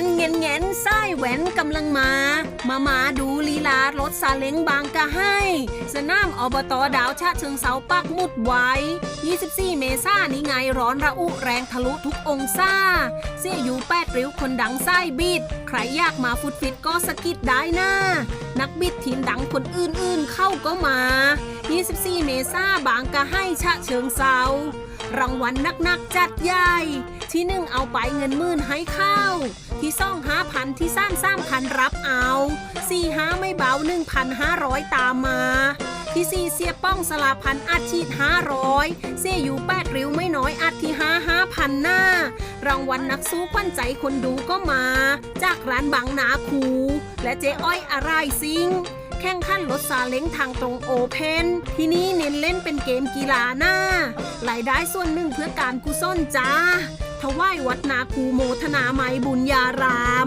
นเงนเงนไส้แหวนกำลังมา มามาดูลีลารถซาเล้งบางกะให้ สนามอบตดาวชาเชิงเสาปักมุดไว้ 24 เมษายนนี้ไงร้อนระอุแรงทะลุทุกองศาเสียอยู่แปดริ้วคนดังไส้บิด ใครอยากมาฟุตฟิตก็สกิดได้นะนักบิดทีมดังคน ก็มา 24 เมษาบางกะให้ชะเชิงเซารางวัลนักๆจัดใหญ่ ที่หนึ่งเอาไปเงินมื่นให้เข้า ที่ซ่องห้าพันที่สามสามพันรับเอาสี่ห้าไม่เบาหนึ่งพันห้าร้อยตามมา ที่สี่เสียป้องสลาพันอัดฉีดห้าร้อยเสียอยู่แปดริ้วไม่น้อยอัดที่ห้าห้าพันหน้า รางวัลนักสู้ขวัญใจคนดูก็มา จากร้านบางนาคู และเจ๊อ้อยอะไรซิง แข่งขันรถซาเล้งทางตรงโอเพนที่นี่เน้นเล่นเป็นเกมกีฬาหน้ารายได้ส่วนหนึ่งเพื่อการกุศลจ้าถวายวัดนาคูโมทนาไมบุญญาราม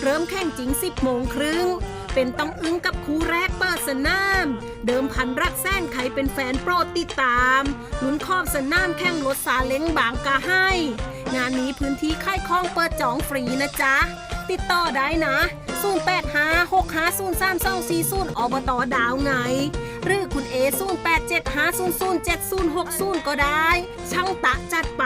เริ่มแข่งจริง 10 โมงครึ่ง เป็นต้องอึ้งกับคู่แรกเปิดสนาม เดิมพันรักแซนใครเป็นแฟนโปรดติดตามลุ้นขอบสนามแข่งรถซาเล้งบางกะให้ งานนี้พื้นที่ค่ายคลองเปิดจองฟรีนะจ๊ะ ติดต่อได้นะ 085 650 3240 อบตดาวไง หรือคุณเอ0875007060 ก็ได้ ช่างตะจัดไป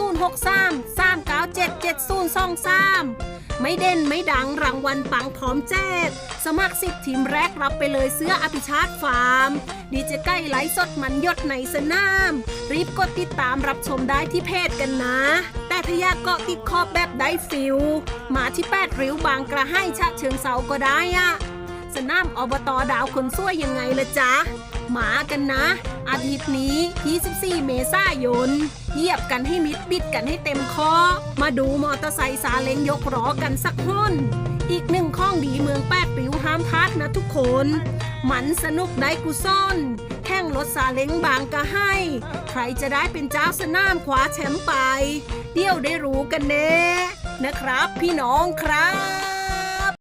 063 397 7023 ไม่เด่นไม่ดังรางวัลปังพร้อมแจก สมัครสิบทีมแรกรับไปเลยเสื้ออภิชาติฟาร์มดีเจใกล้ไลฟ์สดมันยดในสนาม รีบกดติดตามรับชมได้ที่เพจกันนะ แต่ถ้ายากเกาะติดขอบแบบได้ฟิลมาที่แปดริ้วบางกระให้ชะเชิงเซาก็ได้อะสนามอบตดาวคนสวยยังไงละจ๊ะมากันนะ อาทิตย์นี้ 24 เมษายนเหยียบกันให้มิดบิดกันให้เต็มคอ มาดูมอเตอร์ไซค์ซาเล้งยกล้อกันสักห้น อีกหนึ่งข้องดีเมืองแปดริ้วห้ามพลาดนะทุกคน มันสนุกได้กุซ่อน ข่งรถซาเล้งบางกะให้ ใครจะได้เป็นเจ้าสนามคว้าแชมป์ไป เดี๋ยวได้รู้กันแน่นะครับพี่น้องครับ